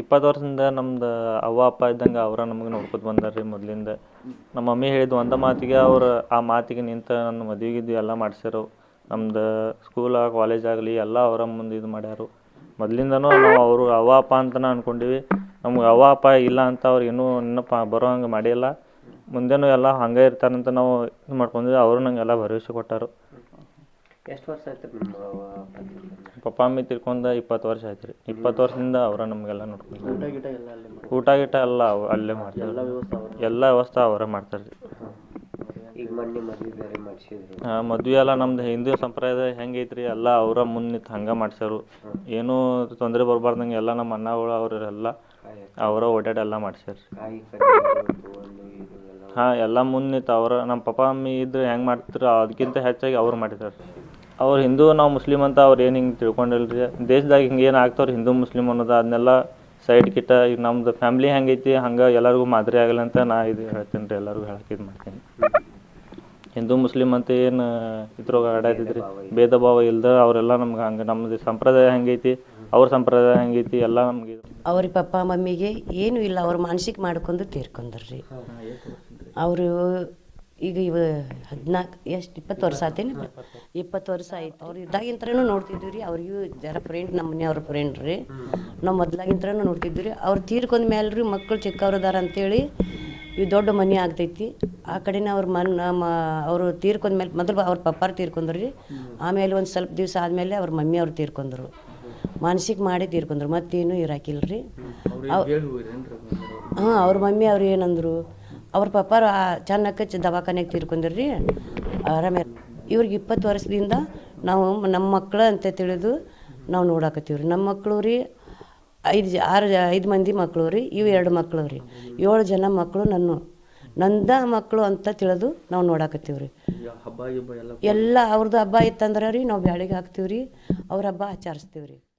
ಇಪ್ಪತ್ತು ವರ್ಷದಿಂದ ನಮ್ದು ಅವ್ವ, ಅಪ್ಪ ಇದ್ದಂಗೆ ಅವರ ನಮಗೆ ನೋಡ್ಕೊತ ಬಂದಾರ ರೀ ಮೊದಲಿಂದ. ನಮ್ಮ ಮಮ್ಮಿ ಹೇಳಿದ ಒಂದು ಮಾತಿಗೆ ಅವ್ರು ಆ ಮಾತಿಗೆ ನಿಂತು ನನ್ನ ಮದುವೆ ಗಿದ್ವಿ ಎಲ್ಲ ಮಾಡ್ಸ್ಯಾರು. ನಮ್ದು ಸ್ಕೂಲ ಕಾಲೇಜ್ ಆಗಲಿ ಎಲ್ಲ ಅವರ ಮುಂದೆ ಇದು ಮಾಡ್ಯಾರು. ಮೊದಲಿಂದನೂ ನಾವು ಅವರು ಅವ್ವ, ಅಪ್ಪ ಅಂತನೇ ಅಂದ್ಕೊಂಡೀವಿ ನಮ್ಗೆ ಅವ್ವ, ಅಪ್ಪ ಇಲ್ಲ ಅಂತ ಅವ್ರು ಇನ್ನೂ ನೆನಪು ಬರೋ ಹಂಗೆ ಮಾಡಿಲ್ಲ. ಮುಂದೆನೂ ಎಲ್ಲ ಹಂಗೆ ಇರ್ತಾರಂತ ನಾವು ಇದು ಮಾಡ್ಕೊಂಡ್ವಿ ಅವರು ಎಲ್ಲ ಭರವಸೆ ಕೊಟ್ಟಾರು. ಎಷ್ಟು ವರ್ಷ ಆಯ್ತು ನಿಮ್ಮ ಅವ್ವ? ಪಪ್ಪ ಅಮ್ಮಿ ತಿರ್ಕೊಂಡ ಇಪ್ಪತ್ತು ವರ್ಷ ಆಯ್ತು ರೀ. ಇಪ್ಪತ್ತು ವರ್ಷದಿಂದ ಅವರ ನಮಗೆಲ್ಲ ನೋಡ್ಕೊಂಡು ಊಟ ಗೀಟ ಎಲ್ಲ ಅಲ್ಲೇ ಮಾಡಿ ಊಟ ಗೀಟ ಎಲ್ಲ ಅವ್- ಅಲ್ಲೇ ಮಾಡ್ತಾರೆ. ಎಲ್ಲ ವ್ಯವಸ್ಥೆ ಅವ್ರು? ಎಲ್ಲ ವ್ಯವಸ್ಥೆ ಅವರೇ ಮಾಡ್ತಾರೆ ರೀ. ಈಗ ಮೊನ್ನೆ ಮದ್ವೆ ಬೇರೆ ಮಾಡಿಸಿದ್ರು. ಮದುವೆ ಎಲ್ಲ ನಮ್ದು ಹಿಂದೂ ಸಂಪ್ರದಾಯ ಹೆಂಗೆ ಐತ್ರಿ ಎಲ್ಲ ಅವರ ಮುಂದೆ ನಿಂತು ಹಂಗೆ ಮಾಡ್ಸ್ಯಾರು. ಏನೂ ತೊಂದರೆ ಬರಬಾರ್ದಂಗೆ ಎಲ್ಲ ನಮ್ಮ ಅಣ್ಣಗಳು ಅವರೆಲ್ಲ ಕಾಯಿ ಅವರ ಓಡಾಡಿ ಎಲ್ಲ ಮಾಡ್ಸ್ಯಾರ. ಕಾಯಿ ಕಡಿಯೋದು ತಗೊಂಡು ಇದು ಎಲ್ಲ ಹಾಂ ಎಲ್ಲ ಮುಂದೆ ನಿಂತು ಅವರ ನಮ್ಮ ಪಪ್ಪ ಅಮ್ಮಿ ಇದ್ರೆ ಹೆಂಗೆ ಮಾಡ್ತಿದ್ರು ಅದಕ್ಕಿಂತ ಹೆಚ್ಚಾಗಿ ಅವ್ರು ಮಾಡಿದ್ದಾರೆ ಅವ್ರು ಹಿಂದೂ ನಾವು ಮುಸ್ಲಿಮ್ ಅಂತ ಅವ್ರು ಏನು ಹಿಂಗೆ ತಿಳ್ಕೊಂಡಿಲ್ರಿ? ರೀ ದೇಶದಾಗ ಹಿಂಗೆ ಏನು ಆಗ್ತಾವ್ರಿ ಹಿಂದೂ ಮುಸ್ಲಿಮ್ ಅನ್ನೋದು ಅದನ್ನೆಲ್ಲ ಸೈಡ್ ಕಿಟ್ಟ ಈಗ ನಮ್ದು ಫ್ಯಾಮ್ಲಿ ಹೆಂಗೈತಿ ಹಂಗೆ ಎಲ್ಲರಿಗೂ ಮಾದರಿ ಆಗಲ್ಲ ಅಂತ ನಾ ಇದು ಹೇಳ್ತೀನಿ ರೀ ಎಲ್ಲರಿಗೂ ಹೇಳಕ್ಕೆ ಇದು ಮಾಡ್ತೀನಿ. ಹಿಂದೂ ಮುಸ್ಲಿಮ್ ಅಂತ ಏನು ಇದ್ರೊಳಗೆ ಆಡಾತಿದ್ರಿ ಭೇದ ಭಾವ ಇಲ್ದ ಅವರೆಲ್ಲ ನಮ್ಗೆ ಹಂಗೆ ನಮ್ಮದು ಸಂಪ್ರದಾಯ ಹೆಂಗೈತಿ ಅವ್ರ ಸಂಪ್ರದಾಯ ಹೆಂಗೈತಿ ಎಲ್ಲ ನಮ್ಗೆ ಅವ್ರ ಪಪ್ಪ ಮಮ್ಮಿಗೆ ಏನೂ ಇಲ್ಲ ಅವ್ರು ಮಾನಸಿಕ ಮಾಡ್ಕೊಂಡು ತೀರ್ಕೊಂಡ್ರಿ ಅವರು ಈಗ ಇವ ಹದಿನಾಲ್ಕು ಎಷ್ಟು ಇಪ್ಪತ್ತು ವರ್ಷ ಆತೇನು? ಇಪ್ಪತ್ತು ವರ್ಷ ಆಯ್ತು. ಅವ್ರು ಇದ್ದಾಗಿಂತ್ರನೂ ನೋಡ್ತಿದ್ವಿ ರೀ ಅವ್ರಿಗೂ ಜರ ಫ್ರೆಂಡ್ ನಮ್ಮ ಮನೆಯವ್ರ ಫ್ರೆಂಡ್ ರೀ. ನಾವು ಮೊದ್ಲಾಗಿಂತ್ರನೂ ನೋಡ್ತಿದ್ವಿ ರೀ ಅವ್ರು ತೀರ್ಕೊಂಡ ಮೇಲೆ ರೀ ಮಕ್ಕಳು ಚಿಕ್ಕವ್ರದಾರ ಅಂತೇಳಿ ಇವು ದೊಡ್ಡ ಮನೆ ಆಗ್ತೈತಿ. ಆ ಕಡೆನೇ ಅವ್ರ ಮನ್ ನಮ್ಮ ಅವರು ತೀರ್ಕೊಂಡ ಮೇಲೆ ಮೊದಲು ಅವ್ರ ಪಪ್ಪಾರು ತೀರ್ಕೊಂಡ್ರು ರೀ. ಆಮೇಲೆ ಒಂದು ಸ್ವಲ್ಪ ದಿವಸ ಆದಮೇಲೆ ಅವ್ರ ಮಮ್ಮಿ ಅವ್ರು ತೀರ್ಕೊಂಡ್ರು. ಮಾನಸಿಕ ಮಾಡಿ ತೀರ್ಕೊಂಡ್ರು ಮತ್ತೇನು ಇರಾಕಿಲ್ಲ ರೀ ಹಾಂ ಅವ್ರ ಮಮ್ಮಿ ಅವ್ರು ಏನಂದ್ರು? ಅವ್ರ ಪಪ್ಪಾರು ಚೆನ್ನಕ್ಕೆ ದವಾಖಾನೆಗೆ ತೀರ್ಕೊಂಡ್ರಿ ಆರಾಮ ಇವ್ರಿಗೆ ಇಪ್ಪತ್ತು ವರ್ಷದಿಂದ ನಾವು ನಮ್ಮ ಮಕ್ಳು ಅಂತ ತಿಳಿದು ನಾವು ನೋಡಾಕತ್ತೀವಿ ರೀ ನಮ್ಮ ಮಕ್ಕಳು ರೀ ಐದು ಜ ಆರು ಐದು ಮಂದಿ ಮಕ್ಕಳು ರೀ ಇವು ಎರಡು ಮಕ್ಕಳು ರೀ. ಏಳು ಜನ ಮಕ್ಕಳು ನನ್ನ ನಂದ ಮಕ್ಕಳು ಅಂತ ತಿಳಿದು ನಾವು ನೋಡಾಕತ್ತೀವಿ ರೀ ಎಲ್ಲ ಅವ್ರದ್ದು ಹಬ್ಬ ಇತ್ತಂದ್ರೆ ರೀ ನಾವು ಬ್ಯಾಳಿಗೆ ಹಾಕ್ತೀವಿ ರೀ ಅವ್ರ ಹಬ್ಬ ಆಚರಿಸ್ತೀವಿ ರೀ